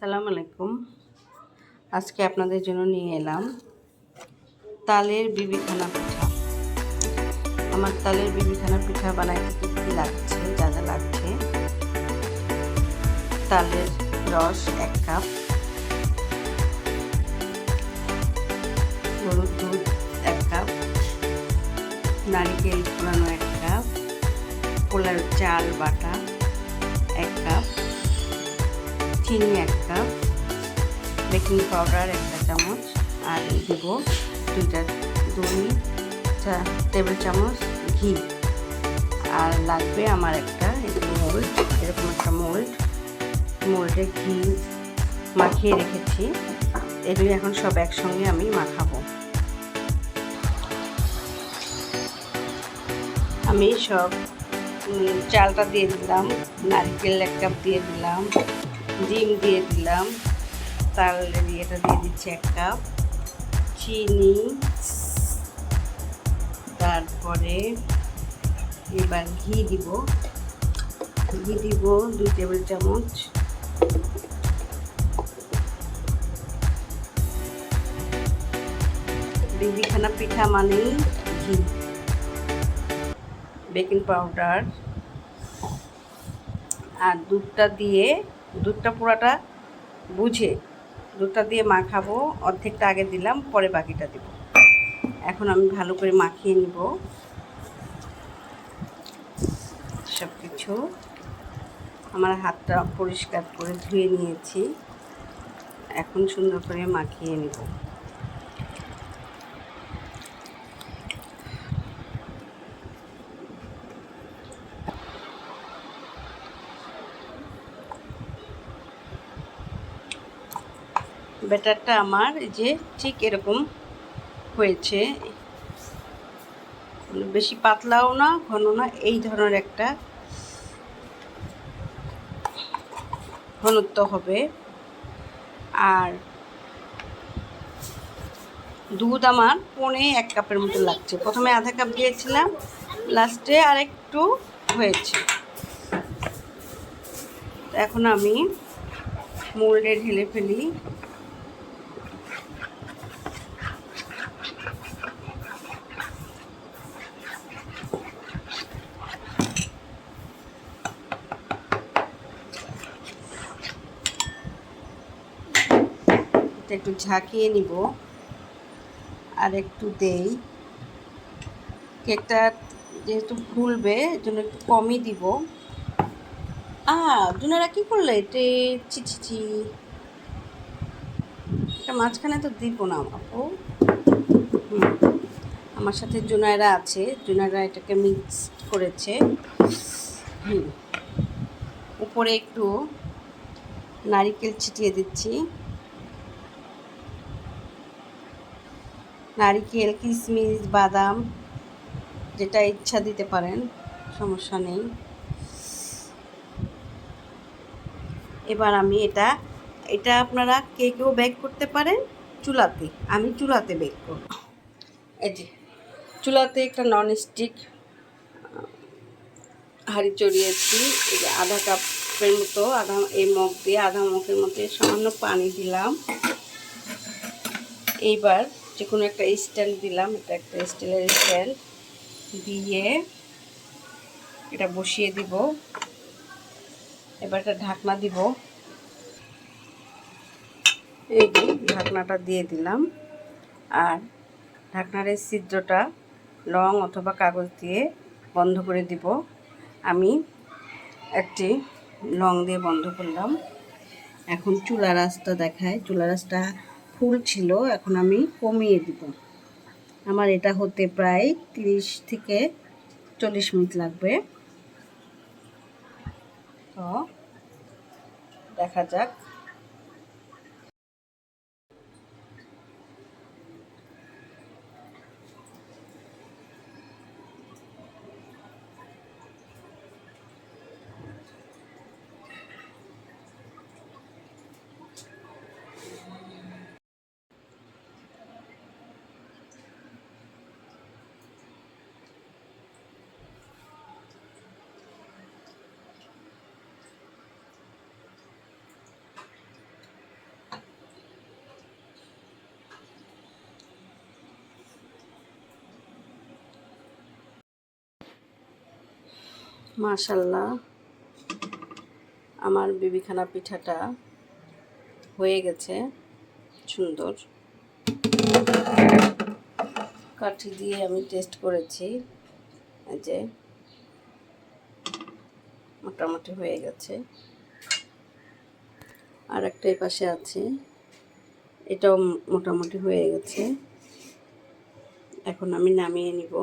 সালাম আলাইকুম। আজকে আপনাদের জন্য নিয়ে এলাম তালের বিবিখানা পিঠা। আমার তালের বিবিখানা পিঠা বানাইতে কী কী লাগছে, যা যা লাগছে? তালের রস এক কাপ। গরুর দুধ এক কাপ। নারিকেল পোড়ানো এক কাপ। পোলার চাল বাটা। চিনি এক কাপ বেকিং পাউডার একটা চামচ, আর দিব দুইটা, দুই টেবিল চামচ ঘি। আর লাগবে আমার একটা মোল্ড এরকম একটা মোল্ড মোল্ডে ঘি মাখিয়ে রেখেছি। এগুলি এখন সব একসঙ্গে আমি মাখাবো। আমি সব চালটা দিয়ে দিলাম, নারকেল এক কাপ দিয়ে দিলাম। ডিম দিয়ে দিলাম। তাল এটা দিয়ে দিচ্ছি এক কাপ চিনি। তারপরে এবার ঘি দিব। ঘি দিব দুই টেবিল চামচ। বিবিখানা পিঠা মানেই ঘি। Baking powder. আর দুধটা দিয়ে দুধটা পুরাটা বুঝে দুধটা দিয়ে মাখাবো, অর্ধেকটা আগে দিলাম, পরে বাকিটা দিব। এখন আমি ভালো করে মাখিয়ে নিব। সব কিছু আমার হাতটা পরিষ্কার করে ধুয়ে নিয়েছি। এখন সুন্দর করে মাখিয়ে নিব। ব্যাটারটা আমার যে ঠিক এরকম হয়েছে। বেশি পাতলাও না ঘন না, এই ধরনের একটা ঘনত্ব হবে। আর দুধ আমার পনে এক কাপের মতো লাগছে। প্রথমে আধা কাপ দিয়েছিলাম, লাস্টে আর একটু হয়েছে এখন আমি মোল্ডে ঢেলে ফেলি। এটা একটু ঝাঁকিয়ে নিব আর একটু দেই। কেকটা যেহেতু ফুলবে জন্য একটু কমই দিব। আ জুনারা কি করলে? এতে ছি এটা মাঝখানে তো দিব না আপু হুম, আমার সাথে জুনায়রা আছে। জুনায়রা এটাকে মিক্স করেছে। হুম, উপরে একটু নারিকেল ছিটিয়ে দিচ্ছি। নারিকেল কিশমিশ বাদাম, যেটা ইচ্ছা দিতে পারেন, সমস্যা নেই। এবার আমি এটা এটা আপনারা কে কেউ বেক করতে পারেন চুলাতে, আমি চুলাতে বেক করব। এই যে, চুলাতে একটা নন স্টিক হাঁড়ি চড়িয়েছি, এই যে আধা কাপের মতো, আধা এই মগ দিয়ে, আধা মগের মতো সামান্য পানি দিলাম। এইবার যে কোনো একটা স্ট্যান্ড দিলাম, এটা একটা স্টিলের স্ট্যান্ড। দিয়ে এটা বসিয়ে দিব। এবার একটা ঢাকনা দিব। এই ঢাকনাটা দিয়ে দিলাম। আর ঢাকনার এই ছিদ্রটা লং অথবা কাগজ দিয়ে বন্ধ করে দিব। আমি একটি লং দিয়ে বন্ধ করলাম। এখন চুলা রাস্তা দেখায় চুলা রাস্তা ফুল ছিল, এখন আমি কমিয়ে দিব। আমার এটা হতে প্রায় তিরিশ থেকে চল্লিশ মিনিট লাগবে। তো দেখা যাক। মাশাল্লাহ। আমার বিবিখানা পিঠাটা হয়ে গেছে, সুন্দর। কাঠি দিয়ে আমি টেস্ট করেছি যে মোটামুটি হয়ে গেছে। আর একটা এই পাশে আছে, এটাও মোটামুটি হয়ে গেছে। এখন আমি নামিয়ে নিব।